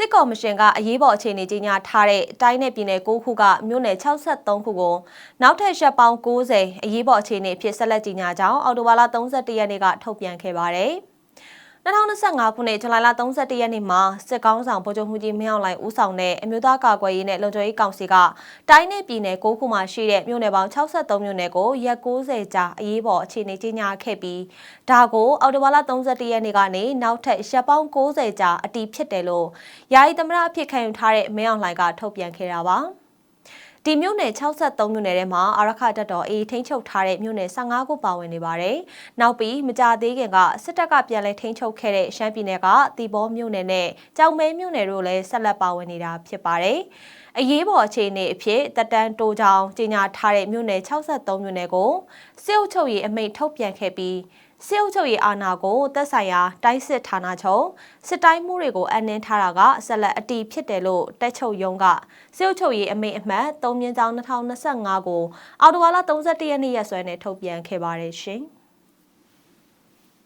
စစ်ကော်မရှင်ကအရေးပေါ်အခြေအနေကြီးညာထားတဲ့တိုင်းနယ်ပြည်နယ်9ခုကမြို့နယ်63ခုကိုနောက်ထပ်ရက်ပေါင်း90အရေးပေါ်အခြေအနေအဖြစ်ဆက်လက်ကြီးညာကြောင်းအော်တိုဘာလ31ရက်နေ့ကထုတ်ပြန်ခဲ့ပါတယ်။ 2025ခုနှစ်ဇူလိုင်လ31ရက်နေ့မှာစစ်ကောင်းဆောင်ဗိုလ်ချုပ်မှုကြီးမင်းအောင်လှိုင်ဦးဆောင်တဲ့အမျိုးသားကာကွယ်ရေးနဲ့လုံခြုံရေးကောင်စီကတိုင်းနယ်ပြည်နယ်9ခုမှာရှိတဲ့မြို့နယ်ပေါင်း63မြို့နယ်ကိုရက်90ကြာအရေးပေါ်အခြေအနေကြီးညာခဲ့ပြီးဒါကိုအော်တိုဘာလ31ရက်နေ့ကနေနောက်ထပ်ရက်ပေါင်း90ကြာအတီးဖြစ်တယ်လို့ယာယီသမရအဖြစ်ခံယူထားတဲ့မင်းအောင်လှိုင်ကထုတ်ပြန်ခဲ့တာပါ။ ဒီမြို့နယ်63မြို့နယ်ထဲမှာအာရခတပ်တော်အေးထိန်းချုပ်ထားတဲ့မြို့နယ်15ခုပါဝင်နေပါတယ်။နောက်ပြီးမကြသေးခင်ကစစ်တပ်ကပြန်လည်ထိန်းချုပ်ခဲ့တဲ့ရှမ်းပြည်နယ်ကတီဘောမြို့နယ်နဲ့ကြောင်မဲမြို့နယ်တို့လည်းဆက်လက်ပါဝင်နေတာဖြစ်ပါတယ်။အရေးပေါ်အခြေအနေအဖြစ်တက်တန်းတိုးကြောင်ကြီးညာထားတဲ့မြို့နယ်63မြို့နယ်ကိုစစ်အုပ်ချုပ်ရေးအမိန့်ထုတ်ပြန်ခဲ့ပြီး စစ်အုပ်ချုပ်ရေးအာဏာကိုသက်ဆိုင်ရာတိုင်းစစ်ဌာနချုပ်စစ်တိုင်းမှုတွေကိုအနှင်းထားတာကဆက်လက်အတီးဖြစ်တယ်လို့တက်ချုပ်ရုံးကစစ်အုပ်ချုပ်ရေးအမိန့်အမှတ်3မြင်းကြောင်း2025ကိုအော်တိုဝါလာ31ရက်နေ့ရက်စွဲနဲ့ထုတ်ပြန်ခဲ့ပါတယ်ရှင်။